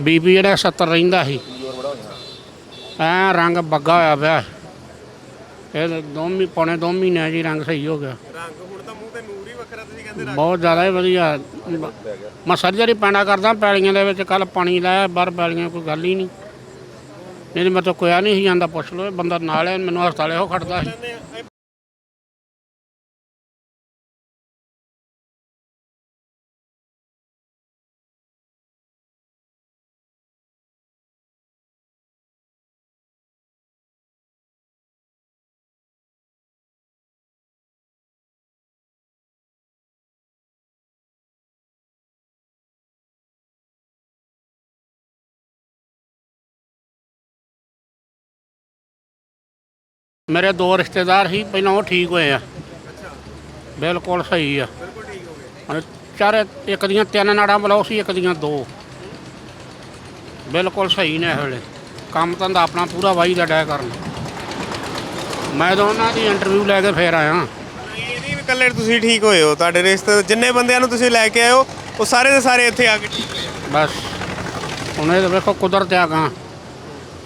BP ਜਿਹੜਾ 70 ਰਹਿੰਦਾ ਸੀ। ਐ ਰੰਗ ਬੱਗਾ ਹੋਇਆ ਪਿਆ ਇਹ ਦੋ ਮਹੀਨੇ ਪੌਣੇ ਦੋ ਮਹੀਨੇ ਜੀ ਰੰਗ ਸਹੀ ਹੋ ਗਿਆ। ਰੰਗ ਹੁਣ ਤਾਂ ਮੂੰਹ ਤੇ ਨੂਰ ਹੀ ਵੱਖਰਾ ਤੁਸੀਂ ਕਹਿੰਦੇ ਬਹੁਤ ਜ਼ਿਆਦਾ ਹੀ ਵਧੀਆ। ਮੈਂ ਸਰਜਰੀ ਪੈਣਾ ਕਰਦਾ ਪੈਲੀਆਂ ਦੇ ਵਿੱਚ ਕੱਲ ਪਾਣੀ ਲਾਇਆ ਬਾਹਰ ਪੈਲੀਆਂ ਕੋਈ ਗੱਲ ਹੀ ਨਹੀਂ। ਨਹੀਂ ਤਾਂ ਮੈਂ ਤਾਂ ਕੋਇਆ ਨਹੀਂ ਸੀ ਜਾਂਦਾ ਪੁੱਛ ਇਹ ਬੰਦਾ ਨਾਲ ਹੈ ਮੈਨੂੰ ਹਸਪਤਾਲੇ ਉਹ ਖੜਦਾ ਸੀ। ਮੇਰੇ ਦੋ ਰਿਸ਼ਤੇਦਾਰ ਸੀ ਪਹਿਲਾਂ ਉਹ ਠੀਕ ਹੋਏ ਆ। ਬਿਲਕੁਲ ਸਹੀ ਆ। ਬਿਲਕੁਲ ਠੀਕ ਹੋ ਗਏ ਹੁਣ ਚਾਰੇ ਇੱਕ ਦੀਆਂ ਤਿੰਨ ਨਾੜਾਂ ਬਲੌਕ ਸੀ ਇੱਕ ਦੀਆਂ ਦੋ। ਬਿਲਕੁਲ ਸਹੀ ਨੇ ਇਹ ਵੇਲੇ। ਕੰਮ ਧੰਦਾ ਆਪਣਾ ਪੂਰਾ ਵਾਈ ਦਾ ਡੈ ਕਰਨ। ਮੈਂ ਤਾਂ ਉਹਨਾਂ ਦੀ ਇੰਟਰਵਿਊ ਲੈ ਕੇ ਫੇਰ ਆਇਆ। ਇਹ ਨਹੀਂ ਵੀ ਇਕੱਲੇ ਤੁਸੀਂ ਠੀਕ ਹੋਏ ਹੋ। ਤੁਹਾਡੇ ਰਿਸ਼ਤੇ ਜਿੰਨੇ ਬੰਦਿਆਂ ਨੂੰ ਤੁਸੀਂ ਲੈ ਕੇ ਆਏ ਹੋ ਉਹ ਸਾਰੇ ਦੇ ਸਾਰੇ ਇੱਥੇ ਆ ਕੇ ਠੀਕ ਹੋਏ ਬਸ। ਹੁਣ ਇਹ ਤਾਂ ਵੇਖੋ ਕੁਦਰਤ ਆ ਗਾਂ।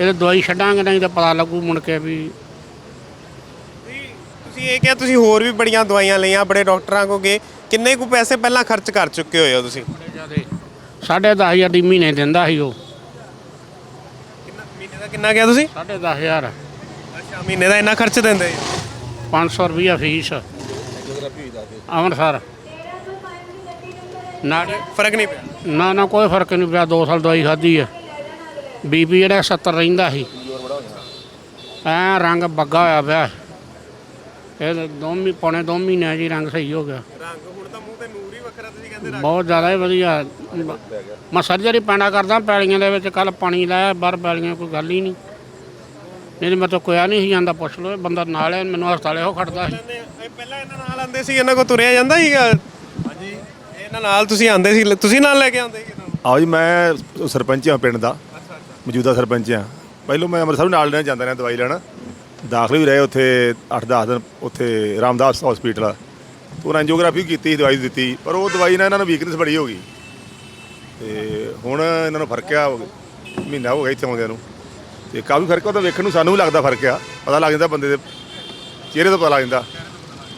ਇਹ ਦਵਾਈ ਛੱਡਾਂਗੇ ਨਹੀਂ ਤਾਂ ਪਤਾ ਲੱਗੂ ਮੁੜ ਕੇ ਵੀ ਤੁਸੀਂ ਇਹ ਕਿਹਾ ਤੁਸੀਂ ਹੋਰ ਵੀ ਬੜੀਆਂ ਦਵਾਈਆਂ ਲਈਆਂ ਬੜੇ ਡਾਕਟਰਾਂ ਕੋਲ ਗਏ ਕਿੰਨੇ ਕੁ ਪੈਸੇ ਪਹਿਲਾਂ ਖਰਚ ਕਰ ਚੁੱਕੇ ਹੋਏ ਹੋ ਤੁਸੀਂ? ਸਾਢੇ ਦਸ ਹਜ਼ਾਰ ਦੀ ਮਹੀਨੇ ਦਿੰਦਾ ਸੀ ਉਹ। ਕਿੰਨਾ ਮਹੀਨੇ ਦਾ ਕਿੰਨਾ ਗਿਆ ਤੁਸੀਂ? ਸਾਢੇ ਦਸ ਹਜ਼ਾਰ। ਅੱਛਾ ਮਹੀਨੇ ਦਾ ਇੰਨਾ ਖਰਚ ਦਿੰਦੇ? 500 ਰੁਪਈਆ ਫੀਸ। ਅੰਮ੍ਰਿਤਸਰ। ਨਾ ਫ਼ਰਕ ਨਹੀਂ ਪਿਆ? ਨਾ ਨਾ ਕੋਈ ਫ਼ਰਕ ਨਹੀਂ ਪਿਆ। 2 ਸਾਲ ਦਵਾਈ ਖਾਧੀ ਆ। ਬੀਪੀ ਜਿਹੜਾ 70 ਰਹਿੰਦਾ ਸੀ। ਐ ਰੰਗ ਬੱਗਾ ਹੋਇਆ ਪਿਆ। ਇਹ ਦੋ ਮਹੀਨੇ ਪੌਣੇ ਦੋ ਮਹੀਨੇ ਜੀ ਰੰਗ ਸਹੀ ਹੋ ਗਿਆ। ਰੰਗ ਹੁਣ ਤਾਂ ਮੂੰਹ ਤੇ ਨੂਰ ਹੀ ਵੱਖਰਾ ਤੁਸੀਂ ਕਹਿੰਦੇ ਬਹੁਤ ਜ਼ਿਆਦਾ ਹੀ ਵਧੀਆ। ਮੈਂ ਸਰਜਰੀ ਪੈਣਾ ਕਰਦਾ ਪੈਲੀਆਂ ਦੇ ਵਿੱਚ ਕੱਲ ਪਾਣੀ ਲਾਇਆ ਬਾਹਰ ਪੈਲੀਆਂ ਕੋਈ ਗੱਲ ਹੀ ਨਹੀਂ। ਨਹੀਂ ਮੈਂ ਤਾਂ ਕੋਇਆ ਨਹੀਂ ਸੀ ਜਾਂਦਾ ਪੁੱਛ ਇਹ ਬੰਦਾ ਨਾਲ ਹੈ ਮੈਨੂੰ ਹਸਪਤਾਲੇ ਉਹ ਖੜਦਾ ਸੀ। ਇਹ ਪਹਿਲਾਂ ਇਹਨਾਂ ਨਾਲ ਆਉਂਦੇ ਸੀ ਇਹਨਾਂ ਕੋ ਤੁਰਿਆ ਜਾਂਦਾ ਸੀਗਾ? ਹਾਂਜੀ। ਇਹਨਾਂ ਨਾਲ ਤੁਸੀਂ ਆਉਂਦੇ ਸੀ ਤੁਸੀਂ ਨਾਲ ਲੈ ਕੇ ਆਉਂਦੇ ਸੀ ਆਓ ਜੀ ਮੈਂ ਸਰਪੰਚ ਹਾਂ ਪਿੰਡ ਦਾ। ਮੌਜੂਦਾ ਸਰਪੰਚ ਹਾਂ। ਪਹਿਲੋਂ ਮੈਂ ਅੰਮ੍ਰਿਤਸਰ ਨਾਲ ਲੈਣ ਜਾਂਦਾ ਰਿਹਾ ਦਵਾਈ ਲੈਣ। ਦਾਖਲ ਵੀ ਰਹੇ ਉੱਥੇ 8-10 ਦਿਨ ਉੱਥੇ ਰਾਮਦਾਸ ਹਸਪੀਟਲ ਤੋਂ ਐਂਜੀਓਗ੍ਰਾਫੀ ਕੀਤੀ ਦਵਾਈ ਦਿੱਤੀ ਪਰ ਉਹ ਦਵਾਈ ਨਾਲ ਇਹਨਾਂ ਨੂੰ ਵੀਕਨੈਸ ਬੜੀ ਹੋ ਗਈ। ਤੇ ਹੁਣ ਇਹਨਾਂ ਨੂੰ ਫ਼ਰਕ ਆ ਮਹੀਨਾ ਹੋ ਗਿਆ ਇੱਥੇ ਆਉਂਦਿਆਂ ਨੂੰ। ਤੇ ਕਾਫੀ ਫ਼ਰਕ ਆ ਉਹ ਤਾਂ ਵੇਖਣ ਨੂੰ ਸਾਨੂੰ ਵੀ ਲੱਗਦਾ ਫ਼ਰਕ ਆ। ਪਤਾ ਲੱਗ ਜਾਂਦਾ ਬੰਦੇ ਦੇ ਚਿਹਰੇ ਤੋਂ ਪਤਾ ਲੱਗ ਜਾਂਦਾ।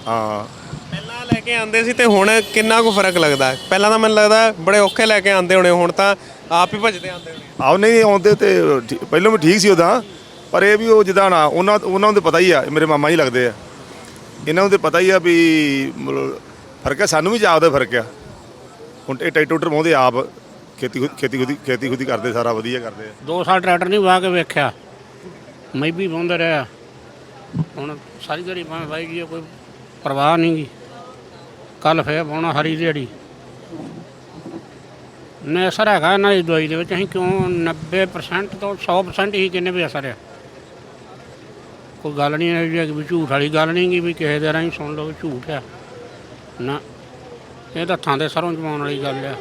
ਹਾਂ। ਪਹਿਲਾਂ ਲੈ ਕੇ ਆਉਂਦੇ ਸੀ ਤੇ ਹੁਣ ਕਿੰਨਾ ਕੁ ਫ਼ਰਕ ਲੱਗਦਾ? ਹੈ? ਪਹਿਲਾਂ ਤਾਂ ਮੈਨੂੰ ਲੱਗਦਾ ਬੜੇ ਔਖੇ ਲੈ ਕੇ ਆਉਂਦੇ ਹੋਣੇ ਹੁਣ ਤਾਂ ਆਪ ਹੀ ਭੱਜਦੇ ਆਉਂਦੇ ਹੋਣੇ। ਆਉ ਨਹੀਂ ਆਉਂਦੇ ਤੇ ਠੀ- ਪਹਿਲਾਂ ਵੀ ਠੀਕ ਸੀ ਉਦਾਂ। ਪਰ ਇਹ ਵੀ ਉਹ ਜਿੱਦਾਂ ਨਾ, ਉਹਨਾਂ ਉਹਨਾਂ ਨੂੰ ਤਾਂ ਪਤਾ ਹੀ ਆ, ਮੇਰੇ ਮਾਮਾ ਹੀ ਲੱਗਦੇ ਆ। ਇਹਨਾਂ ਨੂੰ ਤਾਂ ਪਤਾ ਹੀ ਆ ਵੀ ਮਤਲਬ ਫ਼ਰਕ ਆ, ਸਾਨੂੰ ਵੀ ਜਾਪਦਾ ਫ਼ਰਕ ਆ। ਹੁਣ ਇਹ ਟਰੈਕਟਰ ਮੋਹਦੇ ਆਪ, ਖੇਤੀ ਖੇਤੀ ਖੁਦੀ ਖੇਤੀ ਖੁਦੀ ਕਰਦੇ, ਸਾਰਾ ਵਧੀਆ ਕਰਦੇ ਆ। ਦੋ ਸਾਲ ਟਰੈਕਟਰ ਨਹੀਂ ਵਾਹ ਕੇ ਵੇਖਿਆ। ਮੈਂ ਵੀ ਬੰਦਾ ਰਿਹਾ। ਹੁਣ ਸਾਰੀ ਦਿਹਾੜੀ ਭਾਵੇਂ ਵਾਹੀ ਜੀ ਕੋਈ ਪਰਵਾਹ ਨਹੀਂ ਗੀ। ਕੱਲ ਫੇਰ ਪਾਉਣਾ ਹਰੀ ਦਿਹਾੜੀ। ਨੇ ਅਸਰ ਹੈਗਾ ਇਹਨਾਂ ਦੀ ਦਵਾਈ ਦੇ ਵਿੱਚ, ਅਸੀਂ ਕਿਉਂ 90% ਤੋਂ 100% ਹੀ ਕਿੰਨੇ ਵੀ ਅਸਰ ਆ ਕੋਈ ਗੱਲ ਨਹੀਂ ਹੈ ਜੀ ਵੀ ਝੂਠ ਵਾਲੀ ਗੱਲ ਨਹੀਂ ਗੀ ਵੀ ਕਿਸੇ ਦੇ ਰਾਹੀਂ ਸੁਣ ਲਓ ਵੀ ਝੂਠ ਆ ਨਾ, ਇਹ ਤਾਂ ਥਾਂ ਦੇ ਸਰੋਂ ਜਮਾਉਣ ਵਾਲੀ ਗੱਲ ਆ।